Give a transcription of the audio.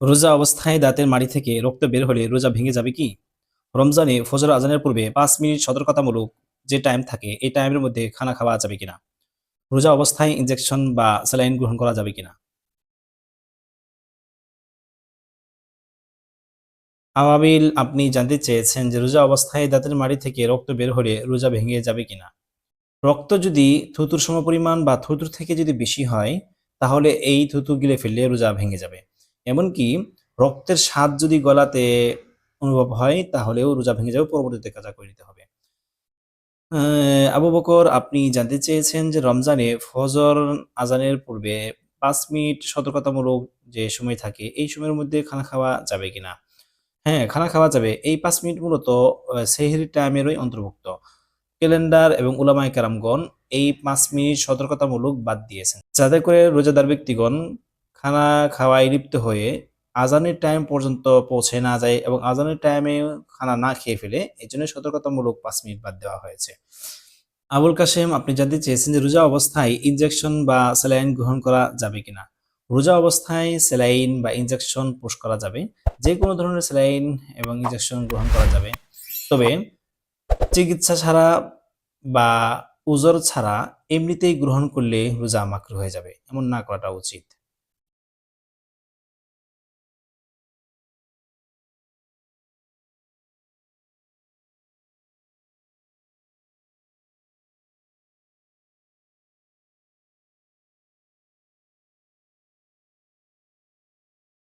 রোজা অবস্থায় দাঁতের মাড়ি থেকে রক্ত বের হলে রোজা ভেঙে যাবে কি? রমজানে ফজর আজানের পূর্বে পাঁচ মিনিট সতর্কতামূলক যে টাইম থাকে, এই টাইমের মধ্যে খানা খাওয়া যাবে কিনা? রোজা অবস্থায় ইনজেকশন বা স্যালাইন গ্রহণ করা যাবে কিনা? আবাবিল, আপনি জানতে চেয়েছেন যে রোজা অবস্থায় দাঁতের মাড়ি থেকে রক্ত বের হলে রোজা ভেঙে যাবে কিনা? রক্ত যদি থুতুর সমপরিমাণ বা থুতুর থেকে যদি বেশি হয়, তাহলে এই থুতু গিলে ফেললে রোজা ভেঙে যাবে। এমনকি রক্তের স্বাদ যদি গলাতে অনুভব হয়, তাহলেও রোজা ভেঙে যাবে পরবর্তীতে কাজা করে নিতে হবে। আবু বকর, আপনি জানতে চেয়েছেন যে রমজানে ফজর আজানের পূর্বে পাঁচ মিনিট সতর্কতামূলক যে সময় থাকে, এই সময়ের মধ্যে খানা খাওয়া যাবে কিনা? হ্যাঁ খানা খাওয়া যাবে। এই পাঁচ মিনিট মূলত সেহরি টাইমেরই অন্তর্ভুক্ত। ক্যালেন্ডার এবং উলামায়ে কারামগণ এই পাঁচ মিনিট সতর্কতামূলক বাদ দিয়েছেন। যাতে করে রোজাদার ব্যক্তিগণ খানা খাওয়ায় লিপ্ত হয়ে আজানের টাইম পর্যন্ত পৌঁছে না যায় এবং আজানের টাইমে খানা না খেয়ে ফেলে, এই জন্য সতর্কতামূলক পাঁচ মিনিট বাদ দেওয়া হয়েছে। আবুল কাশেম, আপনি জানতে চেয়েছেন যে রোজা অবস্থায় ইনজেকশন বা স্যালাইন গ্রহণ করা যাবে কিনা? রোজা অবস্থায় স্যালাইন বা ইনজেকশন পুশ করা যাবে যে কোনো ধরনের স্যালাইন এবং ইনজেকশন গ্রহণ করা যাবে। তবে চিকিৎসা ছাড়া বা উজর ছাড়া এমনিতেই গ্রহণ করলে রোজা মাকরু হয়ে যাবে, এমন না করাটা উচিত।